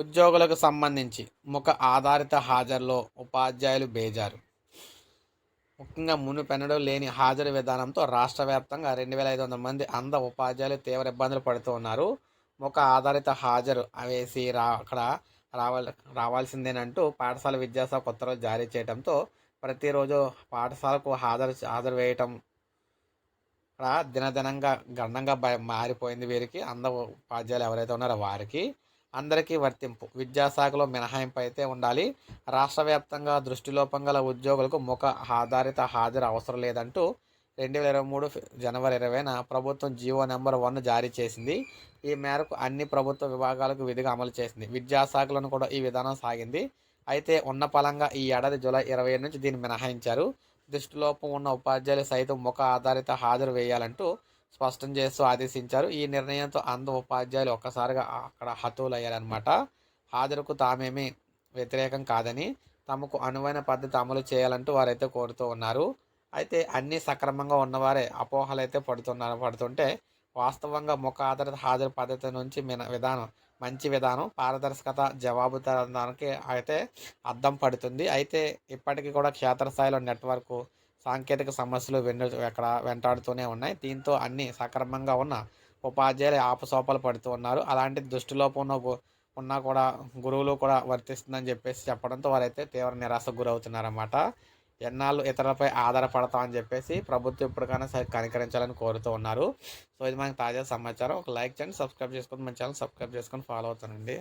ఉద్యోగులకు సంబంధించి ముఖ ఆధారిత హాజరులో ఉపాధ్యాయులు బేజారు. ముఖ్యంగా మునుపెన్నడూ లేని హాజరు విధానంతో రాష్ట్ర వ్యాప్తంగా రెండు వేల ఐదు వందల మంది అంధ ఉపాధ్యాయులు తీవ్ర ఇబ్బందులు పడుతూ ఉన్నారు. ముఖ ఆధారిత హాజరు అవేసి రా అక్కడ రావాల్ రావాల్సిందేనంటూ పాఠశాల విద్యాశాఖ ఉత్తర్వులు జారీ చేయడంతో ప్రతిరోజు పాఠశాలకు హాజరు హాజరు వేయటం అక్కడ దినదినంగా గండంగా మారిపోయింది వీరికి. అంధ ఉపాధ్యాయులు ఎవరైతే ఉన్నారో వారికి. అందరికీ వర్తింపు. విద్యాశాఖలో మినహాయింపు అయితే ఉండాలి. రాష్ట్ర వ్యాప్తంగా దృష్టిలోపం గల ఉద్యోగులకు ముఖ ఆధారిత హాజరు అవసరం లేదంటూ రెండు వేల ఇరవై మూడు జనవరి ఇరవైన ప్రభుత్వం జీవో నెంబర్ వన్ జారీ చేసింది. ఈ మేరకు అన్ని ప్రభుత్వ విభాగాలకు విధిగా అమలు చేసింది. విద్యాశాఖలను కూడా ఈ విధానం సాగింది. అయితే ఉన్న పలంగా ఈ ఏడాది జూలై ఇరవై ఏడు నుంచి దీన్ని మినహాయించారు. దృష్టిలోపం ఉన్న ఉపాధ్యాయులు సైతం ముఖ ఆధారిత హాజరు వేయాలంటూ స్పష్టం చేస్తూ ఆదేశించారు. ఈ నిర్ణయంతో అంధ ఉపాధ్యాయులు ఒక్కసారిగా అక్కడ హతువులయ్యారనమాట హాజరుకు తామేమీ వ్యతిరేకం కాదని తమకు అనువైన పద్ధతి అమలు చేయాలంటూ వారైతే కోరుతూ ఉన్నారు. అయితే అన్నీ సక్రమంగా ఉన్నవారే అపోహలు అయితే పడుతున్నారు పడుతుంటే వాస్తవంగా ముఖ ఆధారిత హాజరు పద్ధతి నుంచి మిన విధానం మంచి విధానం పారదర్శకత జవాబుదారానికి అయితే అద్దం పడుతుంది. అయితే ఇప్పటికీ కూడా క్షేత్రస్థాయిలో నెట్వర్క్ సాంకేతిక సమస్యలు వెన్న ఎక్కడ వెంటాడుతూనే ఉన్నాయి. దీంతో అన్ని సక్రమంగా ఉన్న ఉపాధ్యాయులు ఆపసోపలు పడుతూ ఉన్నారు. అలాంటి దృష్టిలోపం ఉన్న ఉన్నా కూడా గురువులు కూడా వర్తిస్తుందని చెప్పేసి చెప్పడంతో వారైతే తీవ్ర నిరాశకు గురవుతున్నారన్నమాట. ఎన్నాళ్ళు ఇతరులపై ఆధారపడతాం అని చెప్పేసి ప్రభుత్వం ఇప్పటికైనా సరే కనికరించాలని కోరుతూ ఉన్నారు. సో ఇది మనకి తాజా సమాచారం. ఒక లైక్ చేయండి సబ్స్క్రైబ్ చేసుకొని మన ఛానల్ సబ్స్క్రైబ్ చేసుకొని ఫాలో అవుతానండి.